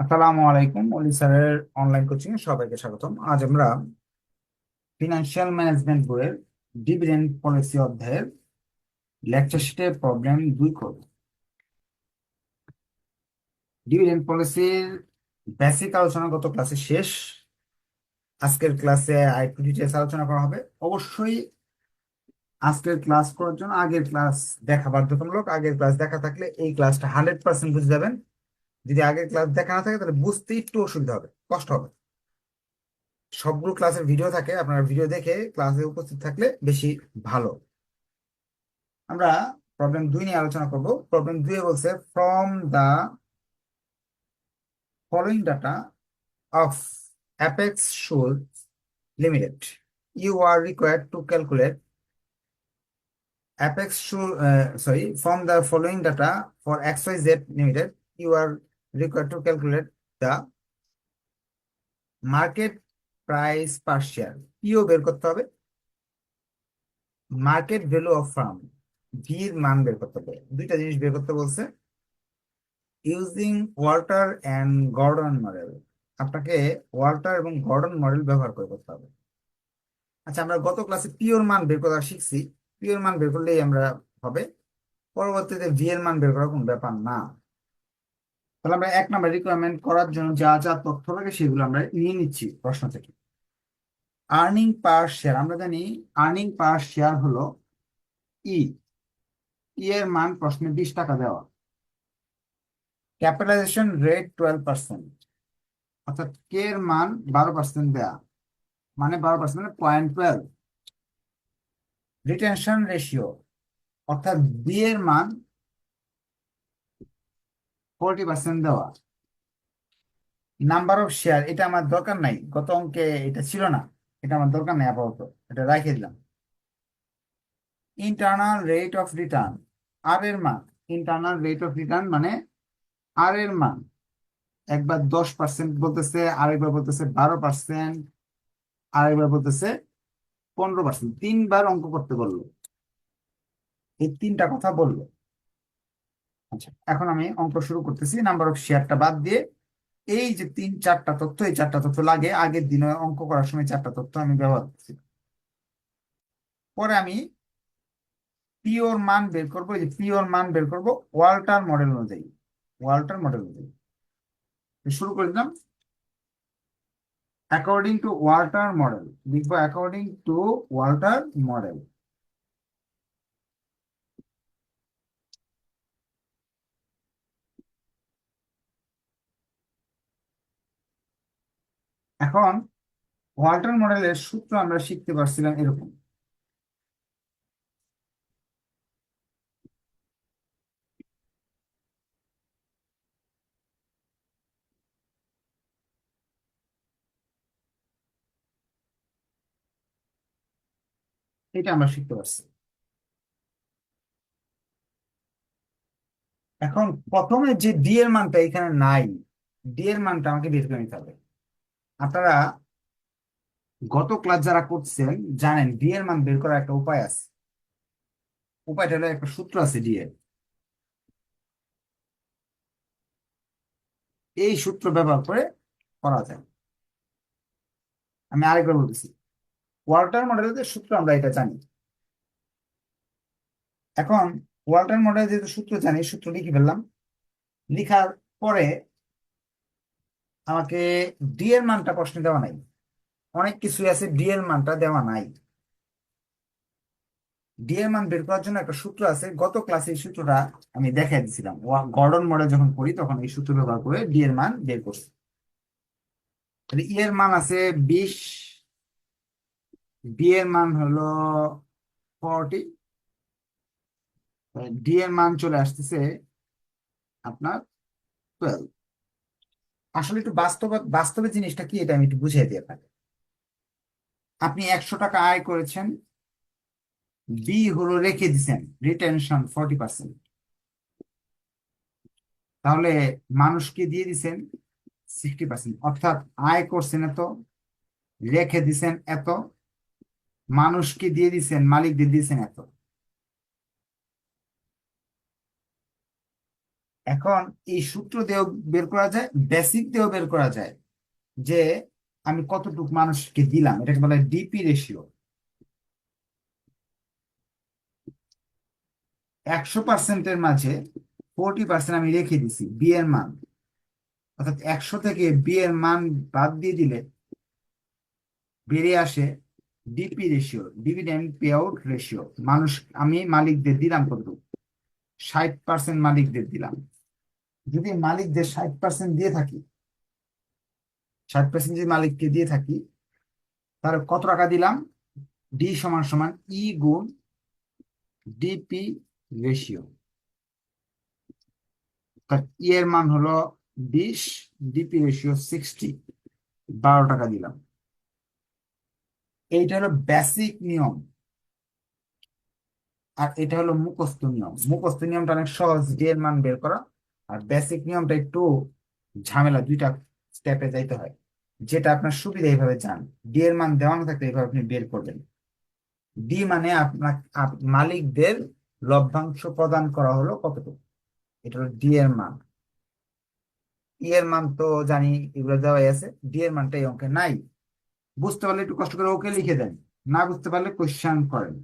আসসালামু আলাইকুম, অলি স্যারের অনলাইন কোচিং এ সবাইকে স্বাগতম। আজ আমরা ফিনান্সিয়াল ম্যানেজমেন্ট বইয়ের ডিভিডেন্ড পলিসি অধ্যায়ের লেকচার শিটে প্রবলেম দুই করব। ডিভিডেন্ড পলিসির বেসিক আলোচনা গত ক্লাসে শেষ। আজকের ক্লাসে আরেকটু ডিটেলস আলোচনা করা হবে। অবশ্যই আজকের ক্লাস করার জন্য আগের ক্লাস দেখা বাধ্যতামূলক। আগের ক্লাস দেখা থাকলে এই ক্লাসটা হান্ড্রেড পার্সেন্ট বুঝে যাবেন। যদি আগের ক্লাস দেখা না থাকে, তাহলে বুঝতে একটু অসুবিধা হবে, কষ্ট হবে। সবগুলো ক্লাসের ভিডিও থাকে, আপনারা ভিডিও দেখে ক্লাসে উপস্থিত থাকলে বেশি ভালো। আমরা প্রবলেম দুই নিয়ে আলোচনা করব। প্রবলেম দুই বলছে from the following data of apex school limited you are required to calculate apex school sorry from the following data for X Y Z limited you are required to calculate the market price per share P O বের করতে হবে? Market value of farm ভির মান বের করতে হবে। দুইটা জিনিস বের করতে বলছে। Using Walter and Gordon model আপনাকে ওয়াল্টার এবং গর্ডন মডেল ব্যবহার করে করতে হবে। আচ্ছা আমরা গত ক্লাসে পিওর মান বের করা শিখছি। পিওর মান বের করলেই আমরা হবে। পরবর্তীতে ভি এর মান বের করা কোনো ব্যাপার না। তাহলে আমরা এক নাম্বার রিকোয়ারমেন্ট করার জন্য যা যা তথ্য লাগে সেগুলো আমরা নিয়ে নিচ্ছি প্রশ্ন থেকে। আর্নিং পার শেয়ার আমরা জানি আর্নিং পার শেয়ার হলো ই ই এর মান প্রশ্নে বিশ টাকা দেওয়া। ক্যাপিটালাইজেশন রেট টুয়েলভ পার্সেন্ট অর্থাৎ কে এর মান বারো পার্সেন্ট দেয়া। মানে বারো পার্সেন্ট মানে পয়েন্ট টুয়েলভ রিটেনশন রেশিও অর্থাৎ বি এর মান ফোরটি পার্সেন্ট দেওয়া। নাম্বার অফ শেয়ার এটা আমার দরকার নাই, গত অঙ্কে এটা ছিল না, এটা আমার দরকার নাই আপাতত, এটা রাখে দিলাম। ইন্টারনাল রেট অফ রিটার্ন আর এর মান ইন্টারনাল রেট অফ রিটার্ন মানে আর এর মান। একবার দশ পার্সেন্ট বলতেছে, আরেকবার বলতেছে বারো পার্সেন্ট আরেকবার বলতেছে পনেরো পার্সেন্ট তিনবার অঙ্ক করতে বলল। এই তিনটা কথা বলল। আচ্ছা এখন আমি অঙ্ক শুরু করতেছি। নাম্বার অফ শেয়ারটা বাদ দিয়ে এই যে তিন, চারটা তথ্য, এই চারটা তথ্য লাগে, আগের দিনে অঙ্ক করার সময় চারটা তথ্য আমি ব্যবহার করছি। পরে আমি পিওর মান বের করব, এই যে পিওর মান বের করব ওয়াল্টার মডেল অনুযায়ী, ওয়াল্টার মডেল অনুযায়ী। শুরু করে দিলাম। অ্যাকর্ডিং টু ওয়াল্টার মডেল, লিখব অ্যাকর্ডিং টু ওয়াল্টার মডেল। এখন ওয়াল্টার মডেলের সূত্র আমরা শিখতে পারছিলাম এরকম। এটা আমরা শিখতে পারছি। এখন প্রথমে যে ডি এর মানটা এখানে নাই ডি এর মানটা আমাকে বের করে নিতে হবে। আপনারা গত ক্লাস যারা করছেন, জানেন ডি এর মান বের করার একটা উপায় আছে। উপায়টা হলো একটা সূত্র আছে ডি এর। এই সূত্র ব্যবহার করে করা যায়। আমি আরেকবার বলতেছি, ওয়াল্টার মডেলের সূত্র আমরা এটা জানি। এখন ওয়াল্টার মডেল যেহেতু সূত্র জানি সূত্র লিখে ফেললাম। লিখার পরে আমাকে ডি এর মানটা প্রশ্নে দেওয়া নাই। অনেক কিছুই আছে ডি এর মানটা দেওয়া নাই। ডি এর মান বের করার জন্য একটা সূত্র আছে। গত ক্লাসে এই সূত্রটা আমি দেখাই দিয়েছিলাম গর্ডন মডেল যখন করি তখন এই সূত্র ব্যবহার করে ডি এর মান বের করছি। ই এর মান আছে বিশ বি এর মান হলো ফর্টি। ডি এর মান চলে আসতেছে আপনার টুয়েলভ আসলে একটু বাস্তব, বাস্তবে জিনিসটা কি এটা আমি একটু বুঝিয়ে দিয়ে পারি আপনি একশো টাকা আয় করেছেন বি হলো রেখে দিচ্ছেন রিটেনশন ফর্টি পার্সেন্ট তাহলে মানুষকে দিয়ে দিচ্ছেন সিক্সটি পার্সেন্ট অর্থাৎ আয় করছেন এত, রেখে দিছেন এত, মানুষকে দিয়ে দিচ্ছেন মালিকদের দিয়েছেন এত। এখন এই সূত্র দিয়েও বের করা যায় বেসিক দিয়েও বের করা যায় যে আমি কতটুকু মানুষকে দিলাম, এটাকে বলা হয় ডিপি রেশিও একশো পার্সেন্টের মাঝে ফোরটি পার্সেন্ট আমি রেখে দিছি বি এর মান। অর্থাৎ একশো থেকে বি এর মান বাদ দিয়ে দিলে বেরিয়ে আসে DP ratio dividend pay out ratio মানুষ, আমি মালিকদের দিলাম কতটুকু? ষাট পার্সেন্ট মালিকদের দিলাম। যদি মালিকদের ষাট পার্সেন্ট দিয়ে থাকি, ষাট পার্সেন্ট যদি মালিককে দিয়ে থাকি, তাহলে কত টাকা দিলাম? ডি সমান সমান ই গুণ ডিপি রেশিও ই এর মান হলো বিশ ডিপি রেশিও সিক্সটি বারো টাকা দিলাম। এইটা হলো বেসিক নিয়ম। আর এটা হলো মুখস্থ নিয়ম। মুখস্থ নিয়মটা অনেক সহজ ডি এর মান বের করা। আর বেসিক নিয়মটা একটু ঝামেলা দুইটা স্টেপে যাইতে হয়। যেটা আপনার সুবিধা এইভাবে যান। ডি এর মান দেওয়ানো থাকলে এইভাবে আপনি বের করবেন। ডি মানে আপনার মালিকদের লভ্যাংশ প্রদান করা হলো কতটুকু? এটা হলো ডি এর মান। ই এর মান তো জানি এগুলো দেওয়াই আছে। ডি এর মানটা এই অঙ্কে নাই। বুঝতে পারলে একটু কষ্ট করে ওকে লিখে দেন। না বুঝতে পারলে কোশ্চেন করেন।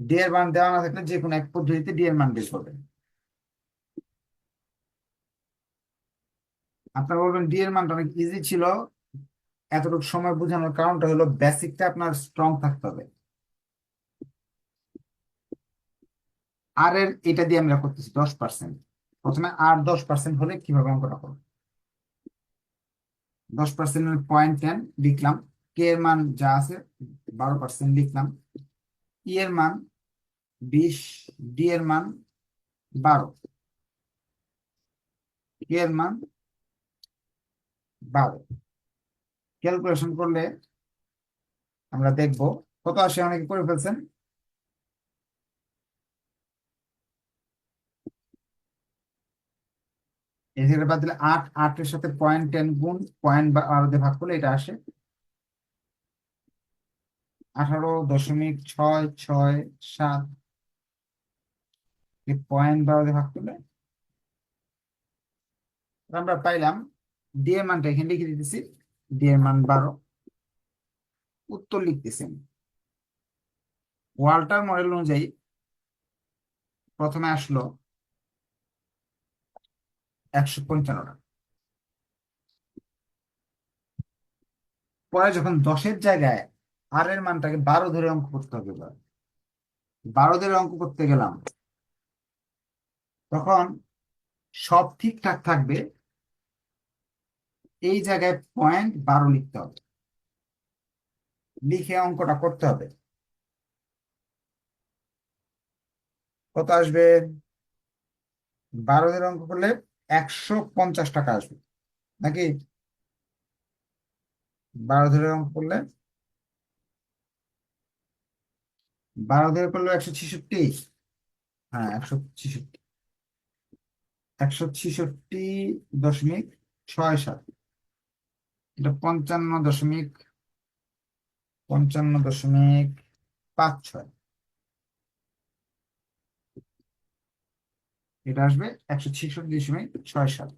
ডি এর মান দেওয়া না থাকলে যে কোনো এক পদ্ধতিতে ডি এর মান বের করবেন। আপনারা বলবেন ডি এর মানটা অনেক ইজি ছিল। এতটুকু সময় বোঝানোর কারণটা হলো বেসিকটা আপনার স্ট্রং থাকতে হবে। আর এর এটা দিয়ে আমরা করতেছি দশ পার্সেন্ট প্রথমে আর দশ পার্সেন্ট হলে কীভাবে অঙ্কটা করব? দশ পার্সেন্ট পয়েন্ট টেন লিখলাম। কে এর মান যা আছে বারো পার্সেন্ট লিখলাম। ই এর মান বিশ ডি এর মান বারো। কে এর মান বারো ক্যালকুলেশন করলে আমরা দেখব কত আসে অনেকে করে ফেলছেন। এই বাদ দিলে আট আটের সাথে পয়েন্ট টেন গুণ পয়েন্ট বারো দিয়ে ভাগ করলে এটা আসে। আঠারো দশমিক ছয় ছয় সাত। পয়েন্ট বারো ভাগ করলে আমরা পাইলাম ডি এর মানটা এখানে লিখে দিতেছি। ডি এর মান বারো। উত্তর লিখতেছেন। ওয়াল্টার মডেল অনুযায়ী প্রথমে আসলো একশো পঞ্চান্ন টাকা পরে যখন দশের জায়গায় আর এর মানটাকে বারো ধরে অঙ্ক করতে হবে বারো ধরে অঙ্ক করতে গেলাম। তখন সব ঠিকঠাক থাকবে। এই জায়গায় পয়েন্ট বারো লিখতে হবে। লিখে অঙ্কটা করতে হবে। কত আসবে? বারো অঙ্ক করলে একশো পঞ্চাশ টাকা আসবে। নাকি? বারো ধরে অঙ্ক করলে বারো ধরে করলে একশো ছেষট্টি। হ্যাঁ একশো ছেষট্টি। একশো ছেষট্টি দশমিক ছয় সাত। এটা পঞ্চান্ন দশমিক পঞ্চান্ন দশমিক পাঁচ ছয়। এটা আসবে একশো ছেষট্টি দশমিক ছয় সাত।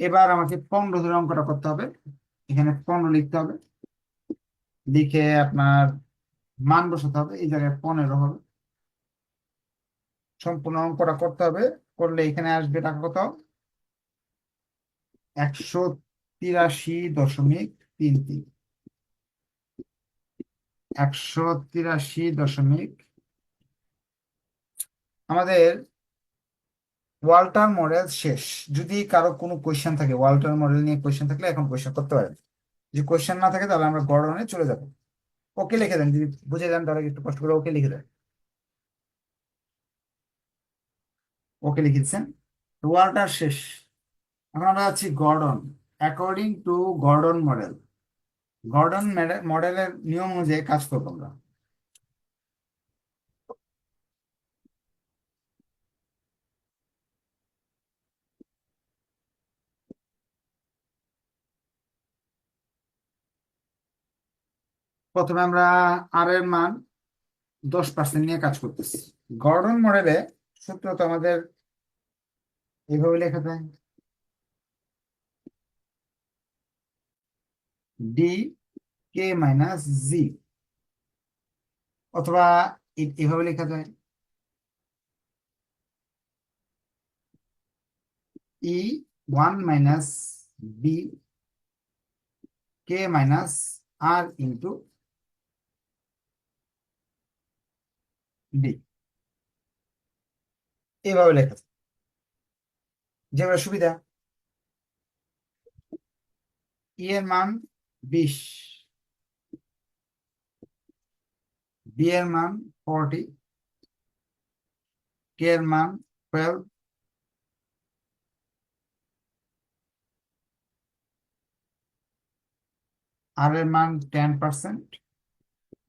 এবার আমাকে পনেরো ধরে অঙ্কটা করতে হবে। এখানে পনেরো লিখতে হবে। লিখে আপনার মান বসাতে হবে। এই জায়গায় পনেরো হবে। সম্পূর্ণ অঙ্কটা করতে হবে। করলে এখানে আসবে টাকা কত? একশো তিরাশি দশমিক তিন তিন। একশো তিরাশি দশমিক আমাদের ওয়াল্টার মডেল শেষ। যদি কারও কোনো কোয়েশ্চেন থাকে, ওয়াল্টার মডেল নিয়ে কোয়েশ্চেন থাকলে এখন কোয়েশ্চেন করতে পারেন। যদি কোয়েশ্চেন না থাকে, তাহলে আমরা গড়নে চলে যাব। ওকে লিখে দেন, যদি বুঝে যান তাহলে একটু কষ্ট করে ওকে লিখে দেন। ওকে লিখে দিচ্ছেন। ওয়াল্টার শেষ। আমরা আছি Gordon. According to Gordon model. Gordon মডেলের নিয়ম অনুযায়ী কাজ করব আমরা। প্রথমে আমরা আর এর মান দশ পার্সেন্ট নিয়ে কাজ করতেছি। গর্ডন মডেলে সূত্র তো আমাদের এইভাবে লেখা যায়। ডি কে মাইনাস জি অথবা এভাবে লেখা যায়। E one minus B K minus R into D এভাবে লেখা যায়। যেগুলো সুবিধা। ই এর মান বিশ। বি এর মান ফর্টি। কে এর মান টুয়েলভ। আর এর মান টেন পার্সেন্ট।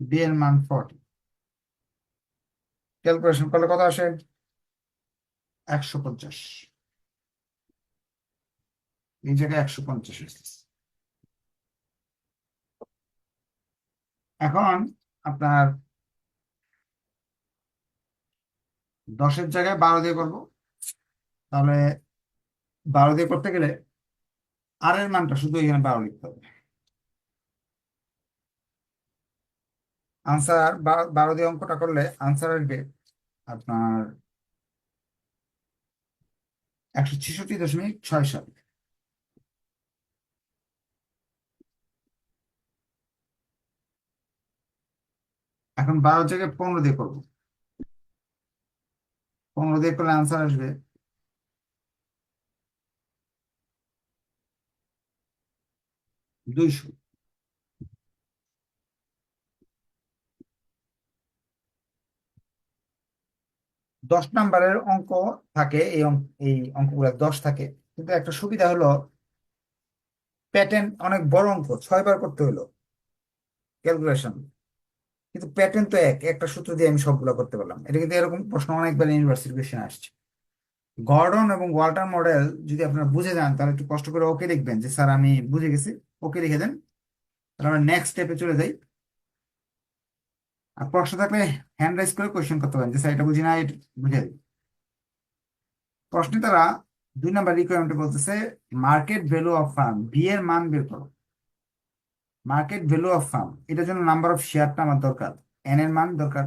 বি এর মান ফর্টি। ক্যালকুলেশন করলে কত আসে? একশো পঞ্চাশ। এই জায়গায় একশো পঞ্চাশ এখন আপনার দশের জায়গায় বারো দিয়ে করব। তাহলে বারো দিয়ে করতে গেলে আর এর মানটা শুধু এখানে বারো লিখতে হবে। আনসার বারো দিয়ে অঙ্কটা করলে আনসার আসবে আপনার একশো ছেষট্টি দশমিক ছয় সাত। এখন বারো থেকে পনেরো দিয়ে করব। পনেরো দিয়ে করলে আনসার আসবে। দুইশো। দশ নাম্বারের অঙ্ক থাকে, এই অঙ্ক, এই অঙ্কগুলো দশ থাকে। কিন্তু একটা সুবিধা হলো প্যাটার্ন অনেক বড় অঙ্ক, ছয়বার করতে হলো। ক্যালকুলেশন কিন্তু প্যাটার্ন তো এক, একটা সূত্র দিয়ে আমি সবগুলো করতে পারলাম। এটা কিন্তু এরকম প্রশ্ন অনেকবার ইউনিভার্সিটি কোয়েশ্চেন আসছে। গর্ডন এবং ওয়াল্টার মডেল যদি আপনারা বুঝে যান, তাহলে একটু কষ্ট করে ওকে লিখবেন যে, স্যার, আমি বুঝে গেছি। ওকে লিখে দেন। তাহলে আমরা নেক্সট স্টেপে চলে যাই। আর প্রশ্ন থাকলে হ্যান্ড রাইজ করে কোয়েশ্চেন করতে পারেন যে, স্যার, এটা বুঝি না, এটা বুঝে দিই। প্রশ্নে তারা দুই নাম্বার রিকোয়ারমেন্টে বলতেছে market value of firm B এর মান বের করো। মার্কেট ভ্যালু অফ ফার্ম এটার জন্য নাম্বার অফ শেয়ারটা আমার দরকার। এন এর মান দরকার।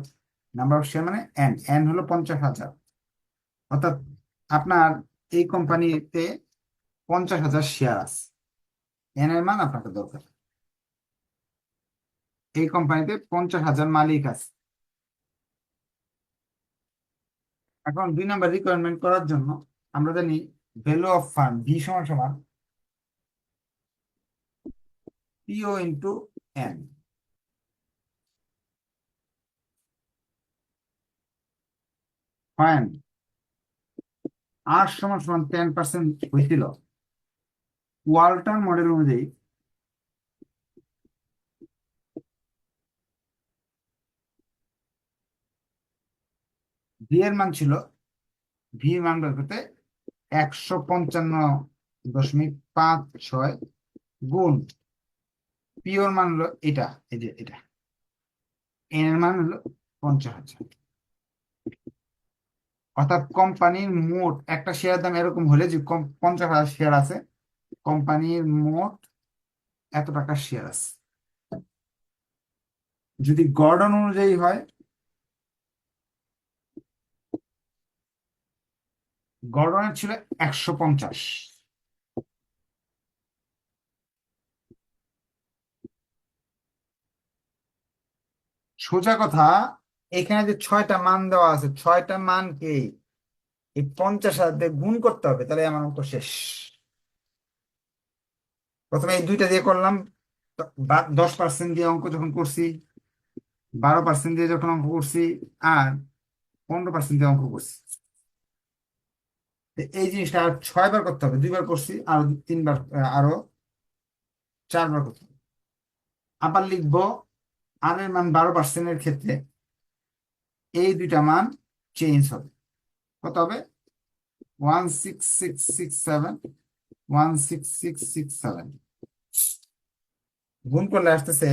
নাম্বার অফ শেয়ার মানে এন এন হলো পঞ্চাশ হাজার। অর্থাৎ আপনার এই কোম্পানিতে পঞ্চাশ হাজার শেয়ার আছে। এন এর মান আপনাকে দরকার। এই কোম্পানিতে পঞ্চাশ হাজার মালিক আছে। এখন দুই নাম্বার রিকোয়ারমেন্ট করার জন্য আমরা জানি ভ্যালু অফ ফান্ড ভি সমান সমান P O into N fine আর সমান সমান টেন পার্সেন্ট হয়েছিল ওয়াল্টন মডেল অনুযায়ী ভি এর মান ছিল ভি মান বের একশো পঞ্চান্ন দশমিক পাঁচ ছয় গুণ পিওর মান হলো এটা, এই যে এটা। এন এর মান হলো পঞ্চাশ হাজার। অর্থাৎ কোম্পানির মোট একটা শেয়ার দাম এরকম হলে যে পঞ্চাশ হাজার শেয়ার আছে, কোম্পানির মোট এত টাকার শেয়ার আছে। যদি গর্ডন অনুযায়ী হয় গর্ডনের ছিল একশো পঞ্চাশ। সোজা কথা, এখানে যে ছয়টা মান দেওয়া আছে, ছয়টা মানকে এই পঞ্চাশ হাজার দিয়ে গুণ করতে হবে, তাহলে আমার অঙ্ক শেষ। প্রথমে এই দুইটা দিয়ে করলাম দশ পার্সেন্ট দিয়ে অঙ্ক যখন করছি, বারো পার্সেন্ট দিয়ে যখন অঙ্ক করছি, আর পনেরো পার্সেন্ট দিয়ে অঙ্ক করছি। এই জিনিসটা আর ছয়বার করতে হবে, দুইবার করছি, আরও তিনবার আরও চারবার করতে হবে। আবার লিখব আর এর মান বারো পার্সেন্টের ক্ষেত্রে এই দুইটা মান চেঞ্জ হবে। কত হবে? One six six six seven one six six six seven গুণ করলে আসতেছে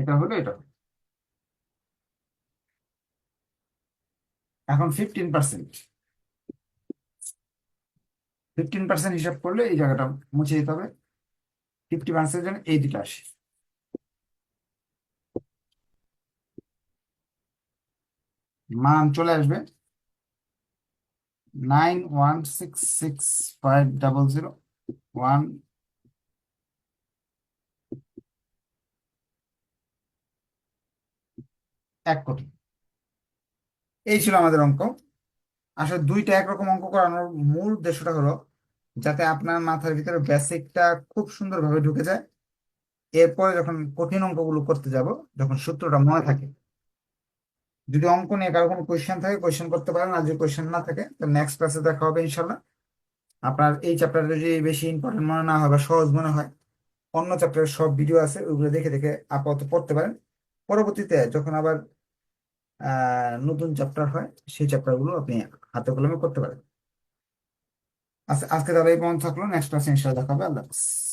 এটা হলো এটা। এখন ফিফটিন পার্সেন্ট ফিফটিন পার্সেন্ট হিসাব করলে এই জায়গাটা মুছে দিতে হবে। ফিফটি পার্সেন্ট জন্য এই দুটো আসে। মান চলে আসবে। Nine one six six five double zero one এক কোটি। এই ছিল আমাদের অঙ্ক। আসলে দুইটা একরকম অঙ্ক করানোর মূল উদ্দেশ্যটা হলো যাতে আপনার মাথার ভিতরে বেসিকটা খুব সুন্দরভাবে ঢুকে যায়। এরপরে যখন কঠিন অঙ্কগুলো করতে যাব, যখন সূত্রটা মনে থাকে, যদি অঙ্ক নিয়ে কারও কোনো কোয়েশ্চেন থাকে কোয়েশ্চেন করতে পারেন। আর যদি কোয়েশ্চেন না থাকে তো নেক্সট ক্লাসে দেখা হবে ইনশাল্লাহ আপনার এই চ্যাপ্টারটা যদি বেশি ইম্পর্টেন্ট মনে না হয় বা সহজ মনে হয়, অন্য চ্যাপ্টারের সব ভিডিও আছে, ওইগুলো দেখে দেখে আপাতত পড়তে পারেন। পরবর্তীতে যখন আবার নতুন চ্যাপ্টার হয়, সেই চ্যাপ্টারগুলো আপনি হাতে কলমে করতে পারেন। আচ্ছা আজকে তাহলে এই পর্যন্ত থাকল। নেক্সট ক্লাসে ইনশাল্লাহ দেখা হবে আল্লাহ হাফিজ।